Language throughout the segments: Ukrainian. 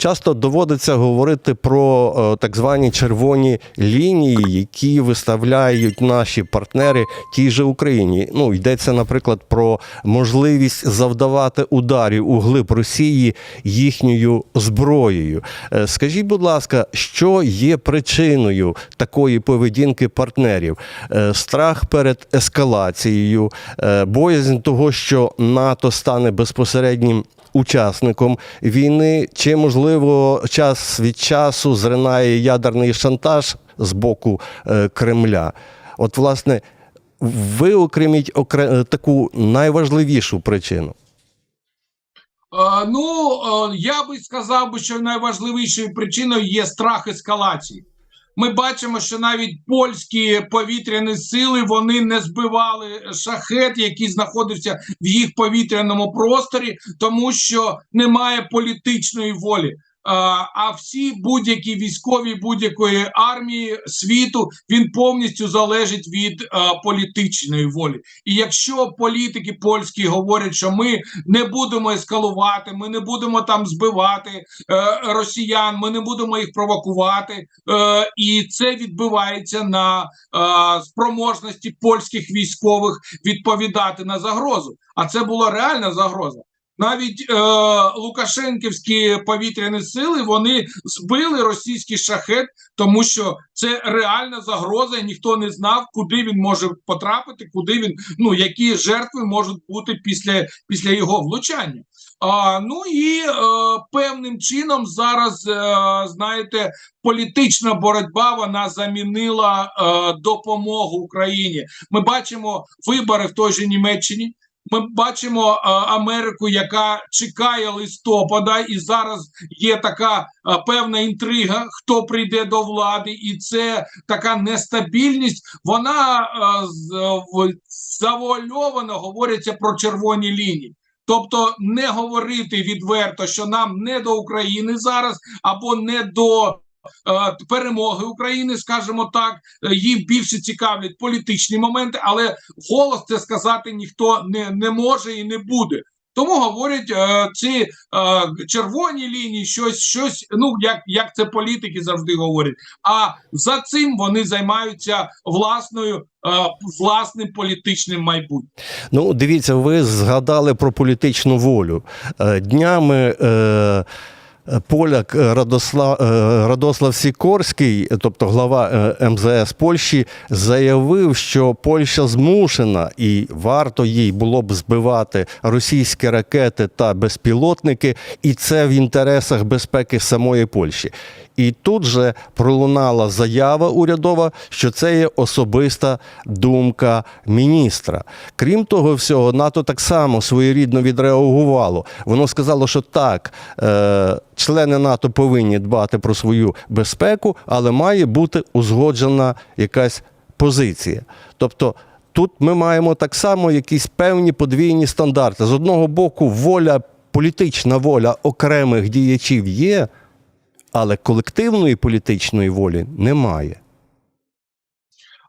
часто доводиться говорити про е, так звані червоні лінії, які виставляють наші партнери тій же Україні. Ну йдеться, наприклад, про можливість завдавати ударів у глиб Росії їхньою зброєю. Е, Скажіть, будь ласка, що є причиною такої поведінки партнерів? Е, Страх перед ескалацією, боязнь того, що НАТО стане безпосереднім учасником війни, чи можливо час від часу зринає ядерний шантаж з боку е, Кремля? От, власне, ви окреміть окре- таку найважливішу причину. Е, Ну, е, я би сказав, що найважливішою причиною є страх ескалації. Ми бачимо, що навіть польські повітряні сили вони не збивали шахет, який знаходився в їх повітряному просторі, тому що немає політичної волі. А, всі будь-які військові будь-якої армії світу він повністю залежить від а, політичної волі. І якщо політики польські говорять, що ми не будемо ескалувати, ми не будемо там збивати е, росіян, ми не будемо їх провокувати, е, і це відбивається на е, спроможності польських військових відповідати на загрозу. А це була реальна загроза. Навіть е, Лукашенківські повітряні сили вони збили російський шахет, тому що це реальна загроза, і ніхто не знав, куди він може потрапити, куди він ну які жертви можуть бути після, після його влучання. А, ну і е, певним чином зараз е, знаєте, політична боротьба вона замінила е, допомогу Україні. Ми бачимо вибори в той же Німеччині. Ми бачимо Америку, яка чекає листопада, і зараз є така певна інтрига, хто прийде до влади, і це така нестабільність. Вона завуальовано говориться про червоні лінії. Тобто не говорити відверто, що нам не до України зараз або не до перемоги України, скажімо так, е, їм більше цікавлять політичні моменти, але голос це сказати ніхто не, не може і не буде. Тому говорять е, ці е, червоні лінії, щось, щось, ну як, як це політики завжди говорять. А за цим вони займаються власною е, власним політичним майбутнім. Ну, дивіться, ви згадали про політичну волю. Е, Днями е, поляк Радослав, е, Радослав Сікорський, тобто глава е, МЗС Польщі, заявив, що Польща змушена і варто їй було б збивати російські ракети та безпілотники, і це в інтересах безпеки самої Польщі. І тут же пролунала заява урядова, що це є особиста думка міністра. Крім того всього, НАТО так само своєрідно відреагувало. Воно сказало, що так, е, члени НАТО повинні дбати про свою безпеку, але має бути узгоджена якась позиція. Тобто. Тут ми маємо так само якісь певні подвійні стандарти. З одного боку, воля, політична воля окремих діячів є, але колективної політичної волі немає.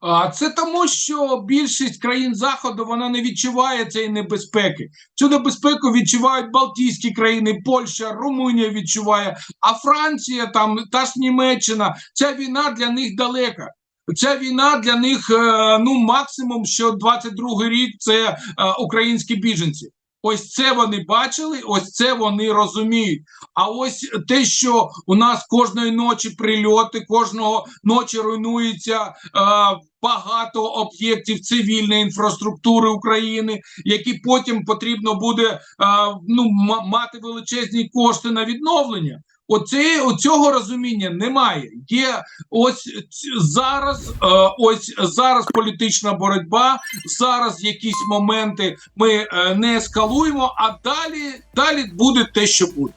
А це тому, що більшість країн заходу вона не відчуває цієї небезпеки. Цю небезпеку відчувають Балтійські країни, Польща, Румунія відчуває, а Франція, там та ж Німеччина. Ця війна для них далека. Ця війна для них е, ну максимум, що 22-й рік це е, українські біженці. Ось це вони бачили, ось це вони розуміють. А ось те, що у нас кожної ночі прильоти, кожного ночі руйнується е, багато об'єктів цивільної інфраструктури України, які потім потрібно буде е, ну, мати величезні кошти на відновлення. Оце цього розуміння немає. Є ось зараз, е, ось зараз політична боротьба. Зараз якісь моменти ми е, не ескалуємо, а далі, далі буде те, що буде.